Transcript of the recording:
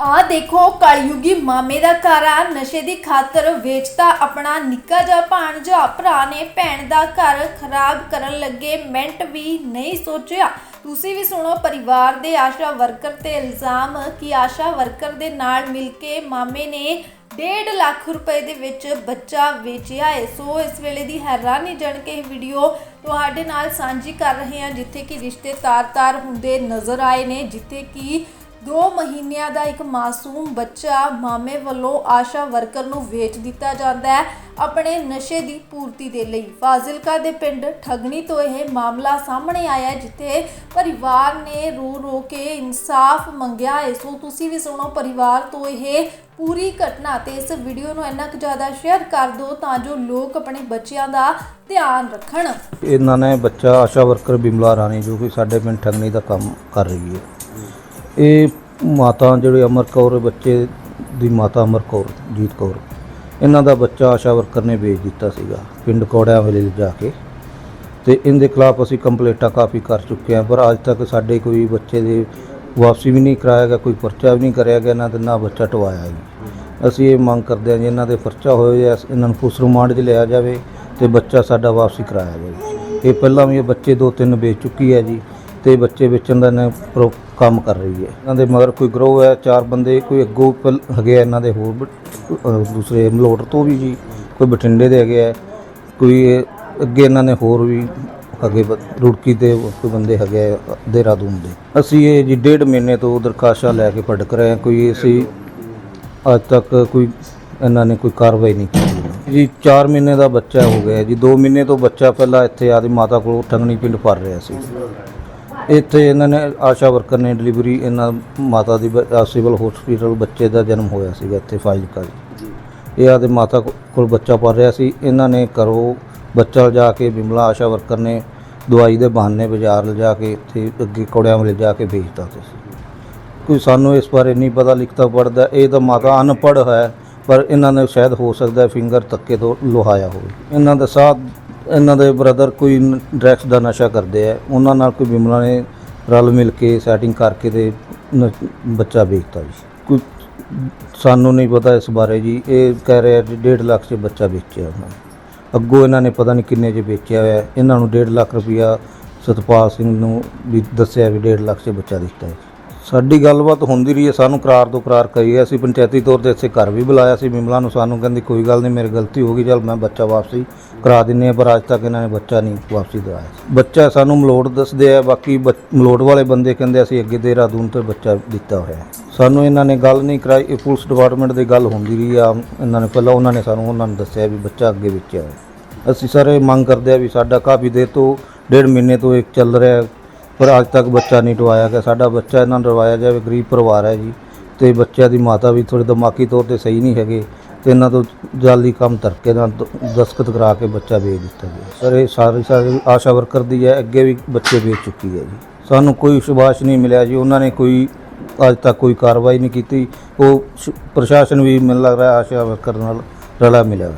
ਆ ਦੇਖੋ, ਕਲਯੁਗੀ ਮਾਮੇ ਦਾ ਘਰ ਆ। ਨਸ਼ੇ ਦੀ ਖਾਤਰ ਵੇਚਤਾ ਆਪਣਾ ਨਿੱਕਾ ਜਿਹਾ ਭਾਣਜਾ। ਭਰਾ ਨੇ ਭੈਣ ਦਾ ਘਰ ਖਰਾਬ ਕਰਨ ਲੱਗੇ ਮਿੰਟ ਵੀ ਨਹੀਂ ਸੋਚਿਆ। ਤੁਸੀਂ ਵੀ ਸੁਣੋ, ਪਰਿਵਾਰ ਦੇ ਆਸ਼ਾ ਵਰਕਰ ਤੇ ਇਲਜ਼ਾਮ ਕਿ ਆਸ਼ਾ ਵਰਕਰ ਦੇ ਨਾਲ ਮਿਲ ਕੇ ਮਾਮੇ ਨੇ 1.5 ਲੱਖ ਰੁਪਏ ਦੇ ਵਿੱਚ ਬੱਚਾ ਵੇਚਿਆ ਹੈ ਸੋ, ਇਸ ਵੇਲੇ ਦੀ ਹੈਰਾਨੀਜਨਕ ਇਹ ਵੀਡੀਓ ਤੁਹਾਡੇ ਨਾਲ ਸਾਂਝੀ ਕਰ ਰਹੇ ਹਾਂ, ਜਿੱਥੇ ਕਿ ਰਿਸ਼ਤੇ ਤਾਰ-ਤਾਰ ਹੁੰਦੇ ਨਜ਼ਰ ਆਏ ਨੇ, ਜਿੱਥੇ ਕਿ 2 ਮਹੀਨਿਆਂ ਦਾ ਇੱਕ ਮਾਸੂਮ ਬੱਚਾ ਮਾਮੇ ਵੱਲੋਂ ਆਸ਼ਾ ਵਰਕਰ ਨੂੰ ਵੇਚ ਦਿੱਤਾ ਜਾਂਦਾ ਹੈ ਆਪਣੇ ਨਸ਼ੇ ਦੀ ਪੂਰਤੀ ਦੇ ਲਈ। ਫਾਜ਼ਿਲਕਾ ਦੇ ਪਿੰਡ ਠਗਣੀ ਤੋਂ ਇਹ ਮਾਮਲਾ ਸਾਹਮਣੇ ਆਇਆ ਜਿੱਥੇ ਪਰਿਵਾਰ ਨੇ ਰੋ ਰੋ ਕੇ ਇਨਸਾਫ ਮੰਗਿਆ। ਹੈ ਸੋ ਤੁਸੀਂ ਵੀ ਸੁਣੋ, ਪਰਿਵਾਰ ਤੋਂ ਇਹ ਪੂਰੀ ਘਟਨਾ ਤੇ ਇਸ ਵੀਡੀਓ ਨੂੰ ਇੰਨਾ ਕੁ ਜ਼ਿਆਦਾ ਸ਼ੇਅਰ ਕਰ ਦਿਓ ਤਾਂ ਜੋ ਲੋਕ ਆਪਣੇ ਬੱਚਿਆਂ ਦਾ ਧਿਆਨ ਰੱਖਣ। ਇਹਨਾਂ ਨੇ ਬੱਚਾ ਆਸ਼ਾ ਵਰਕਰ ਬਿਮਲਾ ਰਾਣੀ, ਜੋ ਕਿ ਸਾਡੇ ਪਿੰਡ ਠਗਣੀ ਦਾ ਕੰਮ ਕਰ ਰਹੀ ਹੈ। ਇਹ ਮਾਤਾ ਜਿਹੜੇ ਅਮਰ ਕੌਰ ਬੱਚੇ ਦੀ ਮਾਤਾ ਅਮਰ ਕੌਰ, ਜੀਤ ਕੌਰ, ਇਹਨਾਂ ਦਾ ਬੱਚਾ ਆਸ਼ਾ ਵਰਕਰ ਨੇ ਵੇਚ ਦਿੱਤਾ ਸੀਗਾ, ਪਿੰਡ ਕੋੜਿਆਂ ਵੇਲੇ ਜਾ ਕੇ। ਤੇ ਇਹਦੇ ਖਿਲਾਫ ਅਸੀਂ ਕੰਪਲੇਂਟਾਂ ਕਾਫੀ ਕਰ ਚੁੱਕੇ ਹਾਂ, ਪਰ ਅੱਜ ਤੱਕ ਸਾਡੇ ਕੋਈ ਬੱਚੇ ਦੇ ਵਾਪਸੀ ਵੀ ਨਹੀਂ ਕਰਾਇਆ ਗਿਆ, ਕੋਈ ਪਰਚਾ ਵੀ ਨਹੀਂ ਕਰਿਆ ਗਿਆ ਇਹਨਾਂ 'ਤੇ ਨਾ ਬੱਚਾ ਟਵਾਇਆ ਜੀ। ਅਸੀਂ ਇਹ ਮੰਗ ਕਰਦੇ ਹਾਂ ਜੀ, ਇਹਨਾਂ ਦੇ ਪਰਚਾ ਹੋਏ ਜਾਂ ਇਹਨਾਂ ਨੂੰ ਪੁਲਿਸ ਰਿਮਾਂਡ 'ਚ ਲਿਆ ਜਾਵੇ ਤੇ ਬੱਚਾ ਸਾਡਾ ਵਾਪਸੀ ਕਰਾਇਆ ਜਾਵੇ। ਇਹ ਪਹਿਲਾਂ ਵੀ ਇਹ ਬੱਚੇ ਦੋ ਤਿੰਨ ਵੇਚ ਚੁੱਕੀ ਹੈ ਜੀ, ਤੇ ਬੱਚੇ ਵੇਚਣ ਦਾ ਇਹਨਾਂ ਪ੍ਰੋ- ਕੰਮ ਕਰ ਰਹੀ ਹੈ। ਇਹਨਾਂ ਦੇ ਮਗਰ ਕੋਈ ਗਰੋਹ ਹੈ ਚਾਰ ਬੰਦੇ ਕੋਈ ਅੱਗੋਂ ਪਲ ਹੈਗੇ ਆ ਇਹਨਾਂ ਦੇ ਹੋਰ ਬ- ਅਹ ਦੂਸਰੇ ਮਲੋਟ ਤੋਂ ਵੀ ਜੀ ਕੋਈ ਬਠਿੰਡੇ ਦੇ ਹੈਗੇ ਆ ਕੋਈ ਅੱਗੇ ਇਹਨਾਂ ਨੇ ਹੋਰ ਵੀ ਅੱਗੇ ਬ- ਰੁੜਕੀ 'ਤੇ ਕੋਈ ਬੰਦੇ ਹੈਗੇ ਆ, ਦੇਹਰਾਦੂਨ ਦੇ। ਅਸੀਂ ਇਹ ਜੀ ਡੇਢ ਮਹੀਨੇ ਤੋਂ ਦਰਖਾਸ਼ਾਂ ਲੈ ਕੇ ਭਟਕ ਰਹੇ ਹਾਂ ਕੋਈ ਅਸੀਂ ਅੱਜ ਤੱਕ ਕੋਈ ਇਹਨਾਂ ਨੇ ਕੋਈ ਕਾਰਵਾਈ ਨਹੀਂ ਕੀਤੀ। ਜੀ 4 ਮਹੀਨੇ ਦਾ ਬੱਚਾ ਹੋ ਗਿਆ ਜੀ 2 ਮਹੀਨੇ ਤੋਂ ਬੱਚਾ ਪਹਿਲਾਂ ਇੱਥੇ ਆਦੀ ਮਾਤਾ ਕੋਲ ਠੰਗਣੀ ਪਿੰਡ ਫਰ ਰਿਹਾ ਸੀ। ਇੱਥੇ ਇਹਨਾਂ ਨੇ ਆਸ਼ਾ ਵਰਕਰ ਨੇ ਡਿਲੀਵਰੀ ਇਹਨਾਂ ਮਾਤਾ ਦੀ ਬ- ਅ, ਸਿਵਲ ਹਸਪੀਟਲ ਬੱਚੇ ਦਾ ਜਨਮ ਹੋਇਆ ਸੀਗਾ ਇੱਥੇ ਫਾਜ਼ਿਲਕਾ ਜੀ। ਇਹ ਆਦੇ ਮਾਤਾ ਕੋ- ਕੋਲ ਬੱਚਾ ਪੜ ਰਿਹਾ ਸੀ। ਇਹਨਾਂ ਨੇ ਘਰੋਂ ਬੱਚਾ ਲਿਜਾ ਕੇ ਬਿਮਲਾ ਆਸ਼ਾ ਵਰਕਰ ਨੇ ਦਵਾਈ ਦੇ ਬਹਾਨੇ ਬਾਜ਼ਾਰ ਲਿਜਾ ਕੇ ਇੱਥੇ ਅੱਗੇ ਕੌੜਿਆਂ ਵਾਲੇ ਲਿਜਾ ਕੇ ਵੇਚਤਾ ਸੀ। ਕੋਈ ਸਾਨੂੰ ਇਸ ਬਾਰੇ ਨਹੀਂ ਪਤਾ ਲਿਖਤਾ ਪੜਦਾ ਇਹ ਤਾਂ ਮਾਤਾ ਅਨਪੜ੍ਹ ਹੈ ਪਰ ਇਹਨਾਂ ਨੇ ਸ਼ਾਇਦ ਹੋ ਸਕਦਾ ਫਿੰਗਰ ਤੱਕੇ ਤੋਂ ਲੋਹਾਇਆ ਹੋਵੇ। ਇਹਨਾਂ ਦਾ ਸਾਥ ਇਹਨਾਂ ਦੇ ਬ੍ਰਦਰ ਕੋਈ ਡਰੈਗਸ ਦਾ ਨਸ਼ਾ ਕਰਦੇ ਆ, ਉਹਨਾਂ ਨਾਲ ਕੋਈ ਬਿਮਲਾ ਨੇ ਰਲ ਮਿਲ ਕੇ ਸੈਟਿੰਗ ਕਰਕੇ ਤੇ ਨ- ਬੱਚਾ ਵੇਚਤਾ ਜੀ ਕੋਈ, ਸਾਨੂੰ ਨਹੀਂ ਪਤਾ ਇਸ ਬਾਰੇ ਜੀ, ਇਹ ਕਹਿ ਰਿਹਾ ਜੀ 1.5 ਲੱਖ 'ਚ ਬੱਚਾ ਵੇਚਿਆ ਉਹਨਾਂ ਨੇ ਅੱਗੋਂ ਇਹਨਾਂ ਨੇ ਪਤਾ ਨਹੀਂ ਕਿੰਨੇ 'ਚ ਵੇਚਿਆ ਹੋਇਆ ਹੈ। ਇਹਨਾਂ ਨੂੰ 1.5 ਲੱਖ ਰੁਪਇਆ ਸਤਪਾਲ ਸਿੰਘ ਨੂੰ ਵੀ ਦੱਸਿਆ ਵੀ 1.5 ਲੱਖ 'ਚ ਬੱਚਾ ਦਿੱਤਾ ਹੈ ਸਾਡੀ ਗੱਲਬਾਤ ਹੁੰਦੀ ਰਹੀ ਹੈ, ਸਾਨੂੰ ਕਰਾਰ ਤੋਂ ਕਰਾਰ ਕਹੀ ਹੈ। ਅਸੀਂ ਪੰਚਾਇਤੀ ਤੌਰ ਤੇ ਇੱਥੇ ਘਰ ਵੀ ਬੁਲਾਇਆ ਸੀ। ਬਿਮਲਾ ਨੂੰ ਸਾਨੂੰ ਕਹਿੰਦੀ, ਕੋਈ ਗੱਲ ਨਹੀਂ, ਮੇਰੀ ਗਲਤੀ ਹੋ ਗਈ, ਚਲ ਮੈਂ ਬੱਚਾ ਵਾਪਸੀ ਕਰਾ ਦਿੰਨੇ ਆ ਪਰ ਅੱਜ ਤੱਕ ਇਹਨਾਂ ਨੇ ਬੱਚਾ ਨਹੀਂ ਵਾਪਸੀ ਦਿਵਾਇਆ ਬੱਚਾ ਸਾਨੂੰ ਮਲੋਟ ਦੱਸਦੇ ਆ, ਬਾਕੀ ਬੱਚ- ਮਲੋਟ ਵਾਲੇ ਬੰਦੇ ਕਹਿੰਦੇ, ਅਸੀਂ ਅੱਗੇ ਦੇਹਰਾਦੂਨ ਤੋਂ ਬੱਚਾ ਦਿੱਤਾ ਹੋਇਆ ਸਾਨੂੰ ਇਹਨਾਂ ਨੇ ਗੱਲ ਨਹੀਂ ਕਰਾਈ। ਇਹ ਪੁਲਿਸ ਡਿਪਾਰਟਮੈਂਟ ਦੀ ਗੱਲ ਹੁੰਦੀ ਰਹੀ ਆ। ਇਹਨਾਂ ਨੇ ਪਹਿਲਾਂ ਉਹਨਾਂ ਨੇ ਸਾਨੂੰ, ਉਹਨਾਂ ਨੂੰ ਦੱਸਿਆ ਵੀ ਬੱਚਾ ਅੱਗੇ ਵੇਚਿਆ ਹੋਇਆ ਅਸੀਂ ਸਾਰੇ ਮੰਗ ਕਰਦੇ ਆ ਵੀ ਸਾਡਾ ਕਾਫੀ ਦੇਰ ਤੋਂ, ਡੇਢ ਮਹੀਨੇ ਤੋਂ ਇੱਕ ਚੱਲ ਰਿਹਾ ਪਰ ਅੱਜ ਤੱਕ ਬੱਚਾ ਨਹੀਂ ਟਵਾਇਆ ਗਿਆ। ਸਾਡਾ ਬੱਚਾ ਇਹਨਾਂ ਨੂੰ ਟਵਾਇਆ ਜਾਵੇ ਗਰੀਬ ਪਰਿਵਾਰ ਹੈ ਜੀ। ਤੇ ਬੱਚਿਆਂ ਦੀ ਮਾਤਾ ਵੀ ਥੋੜੀ ਦਿਮਾਗੀ ਤੌਰ ਤੇ ਸਹੀ ਨਹੀਂ ਹੈਗੇ ਤੇ ਇਹਨਾਂ ਤੋਂ ਜਲਦੀ ਕੰਮ ਧੱਕੇ ਨਾਲ ਦਸਤਖਤ ਕਰਾ ਕੇ ਬੱਚਾ ਵੇਚ ਦਿੱਤਾ ਗਿਆ। ਸਰ, ਇਹ ਸਾਰੀ ਸਾਰੀ ਆਸ਼ਾ ਵਰਕਰ ਦੀ ਹੈ, ਅੱਗੇ ਵੀ ਬੱਚੇ ਵੇਚ ਚੁੱਕੀ ਹੈ ਜੀ। ਸਾਨੂੰ ਕੋਈ ਵਿਸ਼ਵਾਸ ਨਹੀਂ ਮਿਲਿਆ ਜੀ। ਉਹਨਾਂ ਨੇ ਕੋਈ, ਅੱਜ ਤੱਕ ਕੋਈ ਕਾਰਵਾਈ ਨਹੀਂ ਕੀਤੀ। ਉਹ ਸ਼- ਪ੍ਰਸ਼ਾਸਨ ਵੀ ਮੈਨੂੰ ਲੱਗ ਰਿਹਾ ਆਸ਼ਾ ਵਰਕਰ ਨਾਲ ਰਲਾ ਮਿਲਿਆ।